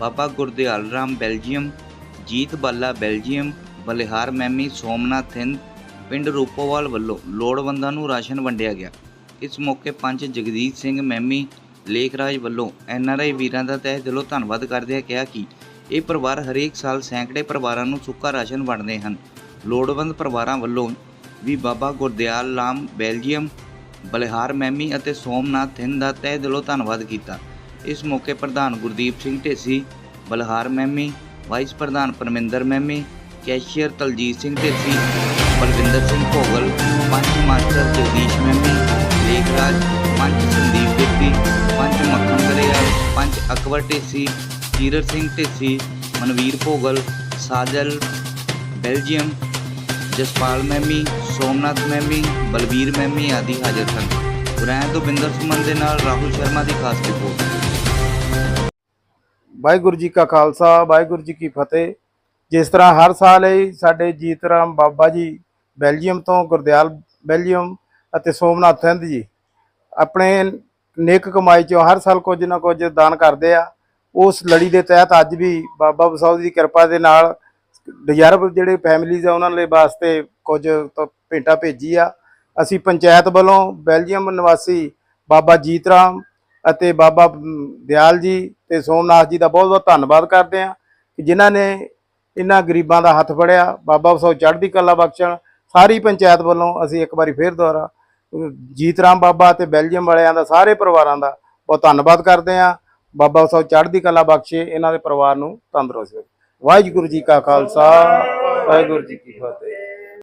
ਬਾਬਾ Gurdial Ram Belgium, Jeet Bala Belgium, Balihar ਮੈਮੀ Somnath Thind ਪਿੰਡ ਰੂਪੋਵਾਲ ਵੱਲੋਂ ਲੋੜਵੰਦਾਂ ਨੂੰ ਰਾਸ਼ਨ ਵੰਡਿਆ ਗਿਆ। ਇਸ ਮੌਕੇ ਪੰਚ ਜਗਦੀਸ਼ ਸਿੰਘ ਮੈਮੀ, ਲੇਖਰਾਜ ਵੱਲੋਂ ਐਨਆਰਆਈ ਵੀਰਾਂ ਦਾ ਤਹਿ ਦਿਲੋਂ ਧੰਨਵਾਦ ਕਰਦਿਆਂ ਕਿਹਾ ਕਿ ਇਹ ਪਰਿਵਾਰ ਹਰੇਕ ਸਾਲ ਸੈਂਕੜੇ ਪਰਿਵਾਰਾਂ ਨੂੰ ਸੁੱਕਾ ਰਾਸ਼ਨ ਵੰਡਦੇ ਹਨ। ਲੋੜਵੰਦ ਪਰਿਵਾਰਾਂ ਵੱਲੋਂ ਵੀ ਬਾਬਾ ਗੁਰਦਿਆਲ ਰਾਮ ਬੈਲਜੀਅਮ, ਬਲਿਹਾਰ ਮੈਮੀ ਅਤੇ ਸੋਮਨਾਥ ਥਿੰਦ ਦਾ ਤਹਿ ਦਿਲੋਂ ਧੰਨਵਾਦ ਕੀਤਾ। ਇਸ ਮੌਕੇ ਪ੍ਰਧਾਨ ਗੁਰਦੀਪ ਸਿੰਘ ਢੇਸੀ, ਬਲਹਾਰ ਮਹਿਮੀ, ਵਾਈਸ ਪ੍ਰਧਾਨ ਪਰਮਿੰਦਰ ਮਹਿਮੀ, ਕੈਸ਼ੀਅਰ ਤਲਜੀਤ ਸਿੰਘ ਢੇਸੀ, ਬਲਵਿੰਦਰ ਸਿੰਘ ਭੋਗਲ ਪੰਚ ਮਾਸਟਰ ਜਗਦੀਸ਼ ਮਹਿਮੀ, ਲੇਖਰਾਜ ਪੰਚ ਸੰਦੀਪ ਦਿੱਤੀ ਪੰਚ ਮੱਖਣ ਗਰੇਵਾਲ ਪੰਚ ਅਕਬਰ ਢੇਸੀ ਕੀਰਤ ਸਿੰਘ ਢੇਸੀ, ਮਨਵੀਰ ਭੋਗਲ, ਸਾਜਲ ਬੈਲਜੀਅਮ, ਜਸਪਾਲ ਮੈਮੀ ਸੋਮਨਾਥ ਮੈਮੀ ਬਲਬੀਰ ਮੈਮੀ ਆਦਿ ਹਾਜ਼ਰ ਸਨ। ਗੁਰੈਨ ਤੋਂ ਬਿੰਦਰ ਸੁਮਨ ਦੇ ਨਾਲ ਰਾਹੁਲ ਸ਼ਰਮਾ ਦੀ ਖਾਸ ਰਿਪੋਰਟ। ਵਾਹਿਗੁਰੂ ਜੀ ਕਾ ਖਾਲਸਾ, ਵਾਹਿਗੁਰੂ ਜੀ ਕੀ ਫਤਿਹ। ਜਿਸ ਤਰ੍ਹਾਂ ਹਰ ਸਾਲ ਹੀ ਸਾਡੇ ਜੀਤ ਰਾਮ ਬਾਬਾ ਜੀ ਬੈਲਜੀਅਮ ਤੋਂ ਗੁਰਦਿਆਲ ਬੈਲਜੀਅਮ ਅਤੇ ਸੋਮਨਾਥ ਹਿੰਦ ਜੀ ਆਪਣੇ ਨੇਕ ਕਮਾਈ ਚੋਂ ਹਰ ਸਾਲ ਕੁਝ ਨਾ ਕੁਝ ਦਾਨ ਕਰਦੇ ਆ। ਉਸ ਲੜੀ ਦੇ ਤਹਿਤ ਅੱਜ ਵੀ ਬਾਬਾ ਬਸੌਦ ਦੀ ਕਿਰਪਾ ਦੇ ਨਾਲ ਡਿਜ਼ਰਵ ਜਿਹੜੇ ਫੈਮਿਲੀਜ਼ ਆ ਉਹਨਾਂ ਲਈ ਵਾਸਤੇ ਕੁਝ ਤਾਂ ਭੇਟਾ ਭੇਜੀ ਆ। ਅਸੀਂ ਪੰਚਾਇਤ ਵੱਲੋਂ ਬੈਲਜੀਅਮ ਨਿਵਾਸੀ ਬਾਬਾ ਜੀਤ ਰਾਮ ਅਤੇ ਬਾਬਾ ਦਿਆਲ ਜੀ ਤੇ ਸੋਮਨਾਥ ਜੀ ਦਾ ਬਹੁਤ ਬਹੁਤ ਧੰਨਵਾਦ ਕਰਦੇ ਹਾਂ ਕਿ ਜਿਨ੍ਹਾਂ ਨੇ ਇਹਨਾਂ ਗਰੀਬਾਂ ਦਾ ਹੱਥ ਫੜਿਆ ਬਾਬਾ ਸੌ ਚੜ੍ਹਦੀ ਕਲਾ ਬਖਸ਼ਣ ਸਾਰੀ ਪੰਚਾਇਤ ਵੱਲੋਂ ਅਸੀਂ ਇੱਕ ਵਾਰੀ ਫੇਰ ਦੁਆਰਾ ਅਹ, ਜੀਤ ਰਾਮ ਬਾਬਾ ਤੇ ਬੈਲਜੀਅਮ ਵਾਲਿਆਂ ਦਾ ਸਾਰੇ ਪਰਿਵਾਰਾਂ ਦਾ ਬਹੁਤ ਧੰਨਵਾਦ ਕਰਦੇ ਹਾਂ। ਬਾਬਾ ਸੌ ਚੜ੍ਹਦੀ ਕਲਾ ਬਖਸ਼ੇ ਇਹਨਾਂ ਦੇ ਪਰਿਵਾਰ ਨੂੰ ਤੰਦਰੁਸਤ ਵਾਹਿਗੁਰੂ ਜੀ ਕਾ ਖਾਲਸਾ ਵਾਹਿਗੁਰੂ ਜੀ ਕੀ ਫਤਿਹ।